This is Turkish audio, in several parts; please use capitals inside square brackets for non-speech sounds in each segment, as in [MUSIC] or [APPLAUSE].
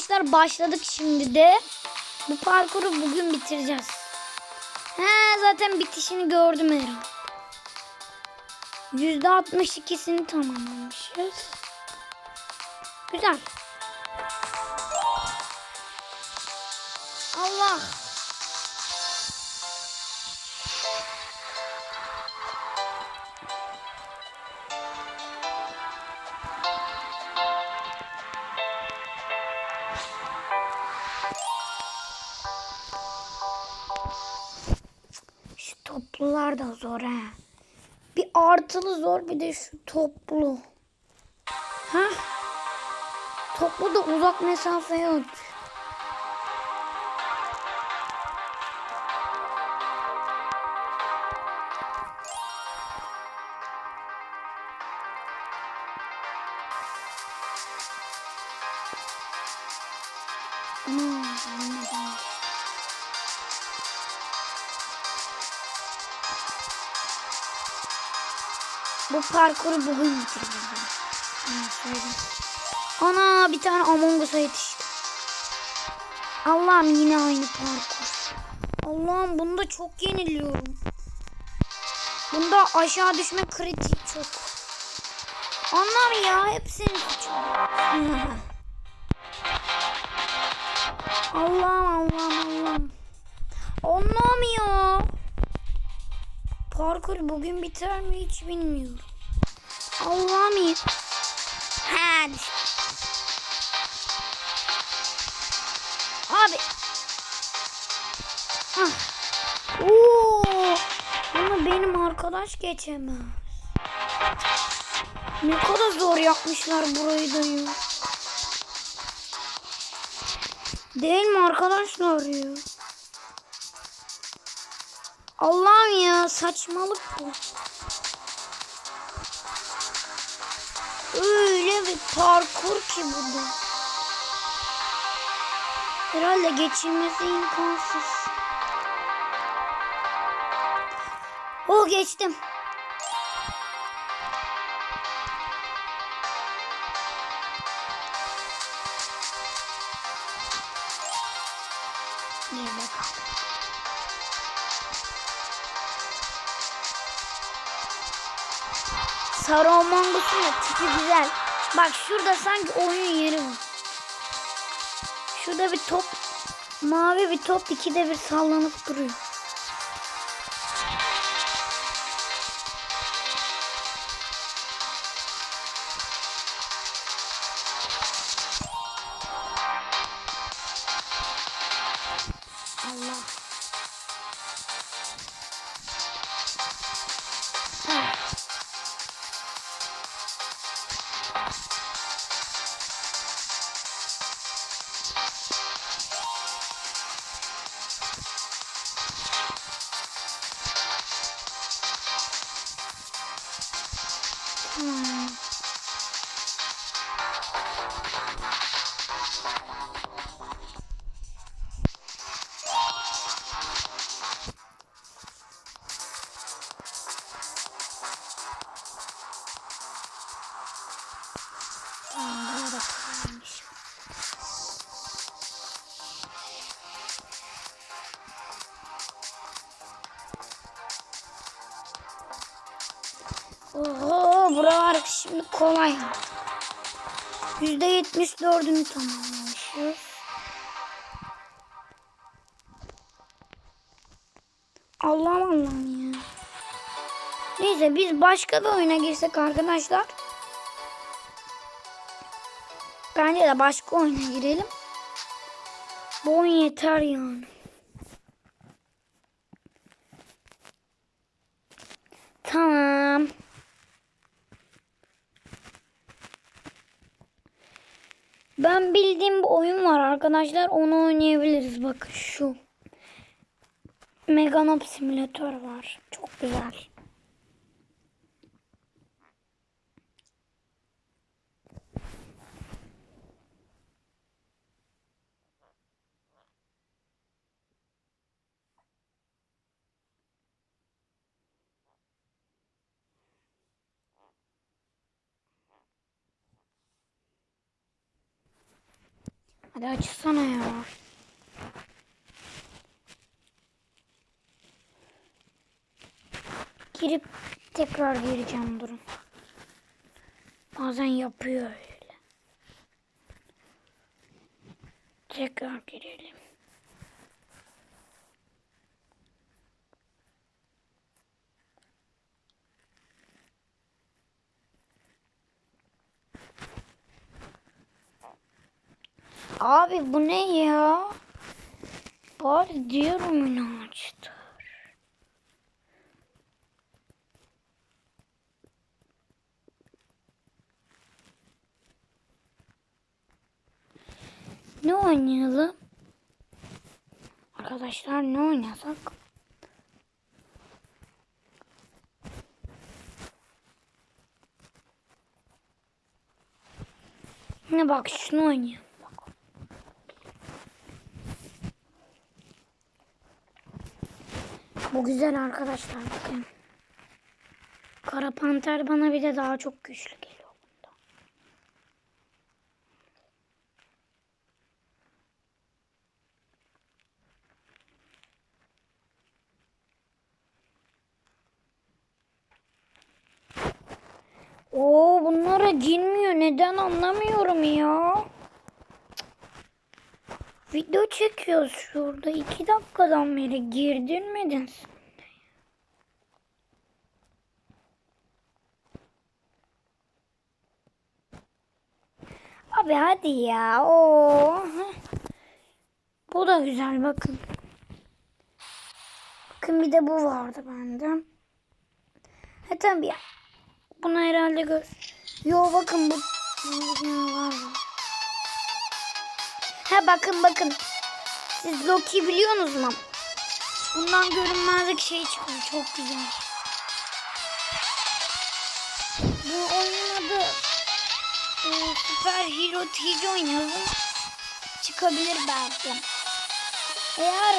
arkadaşlar başladık şimdi de. Bu parkuru bugün bitireceğiz. He zaten bitişini gördüm herhalde. %62'sini tamamlamışız. Güzel. Allah. Toplular da zor ha. Bir artılı zor bir de şu toplu. Ha? Toplu da uzak mesafeye atıyor. Bu parkuru bugün bitireceğim. Ha, söyleyeyim. Ana bir tane Among Us'a yetişti. Allah'ım yine aynı parkur. Allah'ım bunda çok yeniliyorum. Bunda aşağı düşme kritik çok. Allah'ım ya hepsini suçum. [LAUGHS] Allah'ım Allah'ım Allah'ım. Allah'ım ya. Parkur bugün biter mi hiç bilmiyorum. Allah'ım ya. Ha düştüm. Abi. Ah. Oo. Ama benim arkadaş geçemez. Ne kadar zor yapmışlar burayı da ya. Değil mi arkadaşlar ya? Allah'ım ya saçmalık bu. Öyle bir parkur ki bu da. Herhalde geçilmesi imkansız. Oh geçtim. Us'un da tipi güzel. Bak şurada sanki oyun yeri var. Şurada bir top, mavi bir top ikide bir sallanıp duruyor. Şimdi kolay. Yüzde yetmiş dördünü tamamlamışız. Allah'ım Allah'ım ya. Neyse biz başka bir oyuna girsek arkadaşlar. Bence de başka oyuna girelim. Bu oyun yeter yani. Tamam. Ben bildiğim bir oyun var arkadaşlar. Onu oynayabiliriz. Bakın şu. Meganop simülatör var. Çok güzel. Hadi açsana ya. Girip tekrar gireceğim durun. Bazen yapıyor öyle. Tekrar girelim. Abi bu ne ya? Bari oyunu açtı. Ne oynayalım? Arkadaşlar ne oynasak? Ne bak şunu oynayalım. Bu güzel arkadaşlar bakın. Kara panter bana bir de daha çok güçlü geliyor bunda. Oo bunlara girmiyor. Neden anlamıyorum ya. Video çekiyoruz şurada. iki dakikadan beri girdirmedin. Abi hadi ya. Oo. Bu da güzel bakın. Bakın bir de bu vardı bende. Ha tabii ya. Buna herhalde göz. Yo bakın bu. var? Ha bakın bakın. Siz Loki biliyorsunuz mu? Bundan görünmezlik şey çıkıyor. Çok güzel. Bu oyunun adı e, Süper Hero TG oynayalım. Çıkabilir belki. Eğer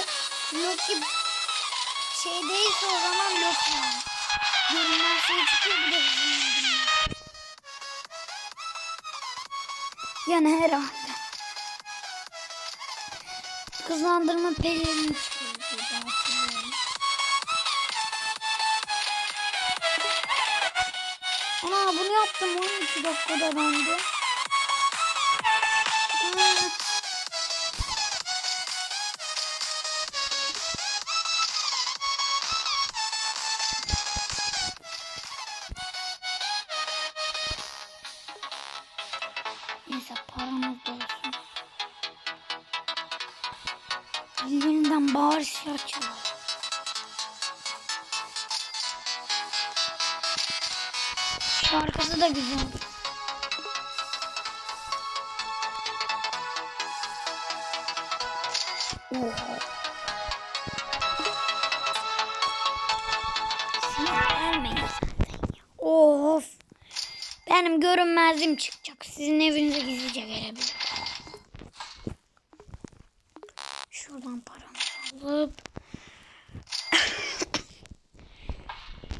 Loki şey değilse o zaman Loki yani. Görünmez şey çıkıyor bir Yani herhalde. Hızlandırma pelerini. Ana bunu yaptım 12 dakikada ben Bağırış açalım. Şarkısı da güzel. Oha. Of. Benim görünmezliğim çıkacak. Sizin evinize gizlice gelebilir.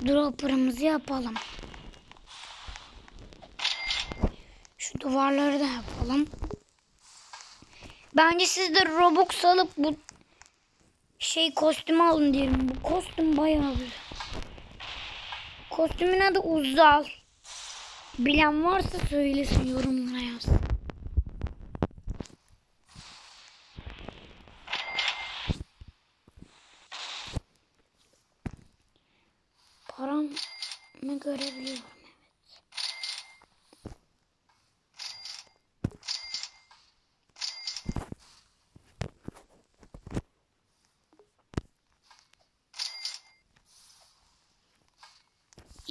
Dropper'ımızı yapalım. Şu duvarları da yapalım. Bence siz de Robux alıp bu şey kostümü alın diyelim. Bu kostüm bayağı güzel. Kostümün adı Uzal. Bilen varsa söylesin yorumlara yazsın.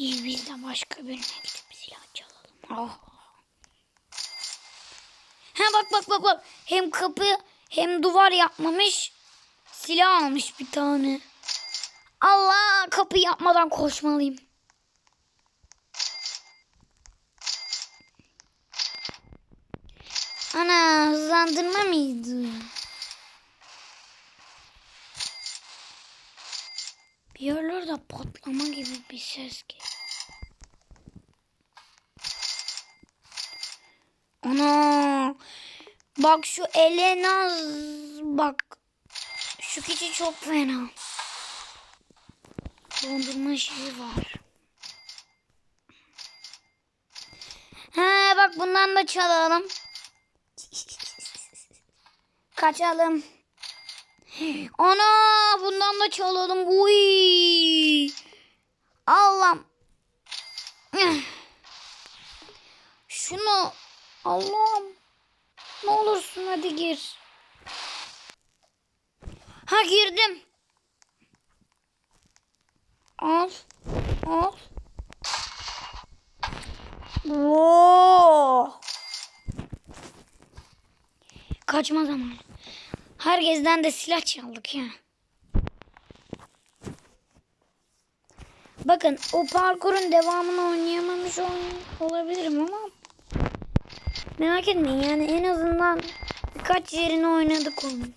İyi biz de başka birine gidip silah çalalım. Ah. Ha bak bak bak bak. Hem kapı hem duvar yapmamış. Silah almış bir tane. Allah kapı yapmadan koşmalıyım. Ana hızlandırma mıydı? Bir yerlerde patlama gibi bir ses geliyor. Ana Bak şu Elenaz bak. Şu kişi çok fena. Dondurma şeyi var. He bak bundan da çalalım. Kaçalım. Ana bundan da çalalım. Uy. Allah'ım. Şunu Allah'ım. Ne olursun hadi gir. Ha girdim. Al. Al. Oo. Kaçma zamanı. Herkesten de silah çaldık ya. Bakın o parkurun devamını oynayamamış ol- olabilirim ama merak etmeyin yani en azından birkaç yerini oynadık onun.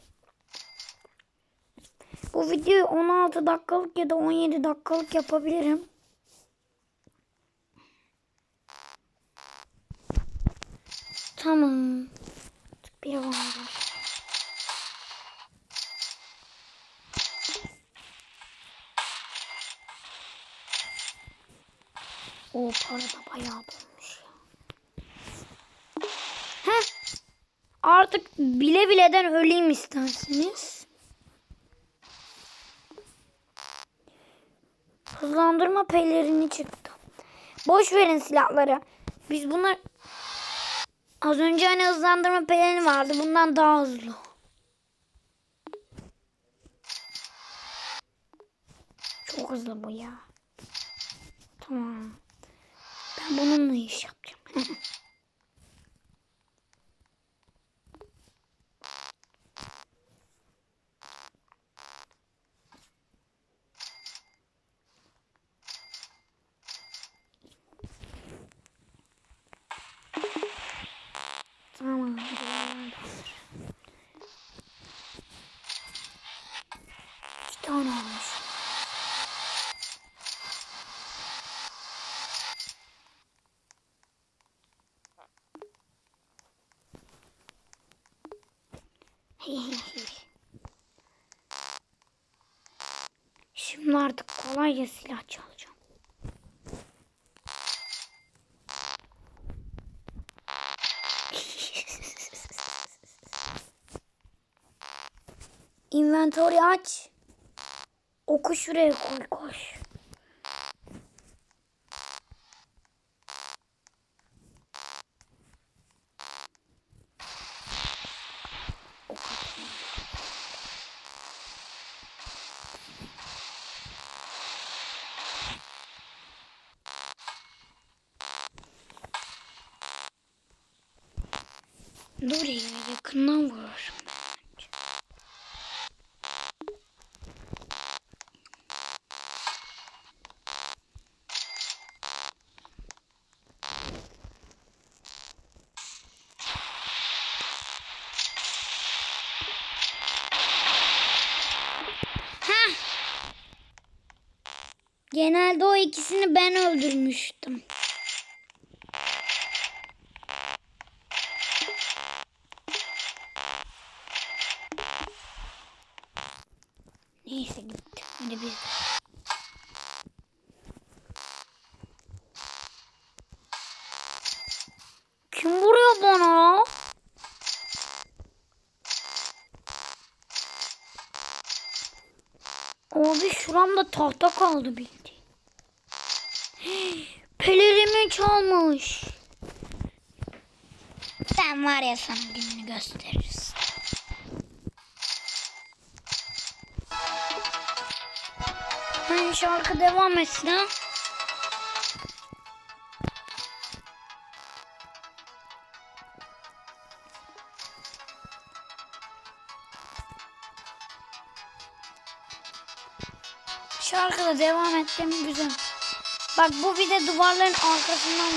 Bu videoyu 16 dakikalık ya da 17 dakikalık yapabilirim. Tamam. Bir var. O para da bayağı bulmuş ya. Heh. Artık bile bileden öleyim isterseniz. Hızlandırma pelerini çıktı. Boş verin silahları. Biz bunlar az önce hani hızlandırma pelerini vardı. Bundan daha hızlı. Çok hızlı bu ya. Tamam. Ben bununla iş yapacağım. [LAUGHS] tamam. İki tane olmuş. Şimdi artık kolayca silah çalacağım. [LAUGHS] Inventory aç. Oku şuraya koy koş. Dur ya yakından. Heh. Genelde o ikisini ben öldürmüştüm. Neyse gitti. Hadi biz de. Kim vuruyor bana? Abi şuramda tahta kaldı bildiğin. [GASPS] Pelerimi çalmış. Sen var ya sana gününü gösteririz. Hani şarkı devam etsin ha. Şarkı da devam etti mi güzel. Bak bu bir de duvarların arkasından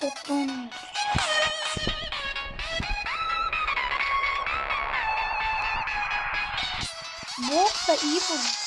toplanmıyor. Box da iyi vurdu.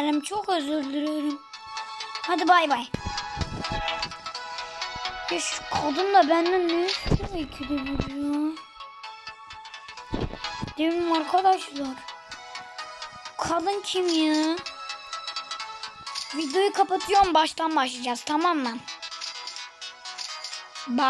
Dilerim. Çok özür dilerim. Hadi bay bay. Ya şu kadın da benden ne bir ya? Demin arkadaşlar. Kadın kim ya? Videoyu kapatıyorum baştan başlayacağız tamam mı? Bye.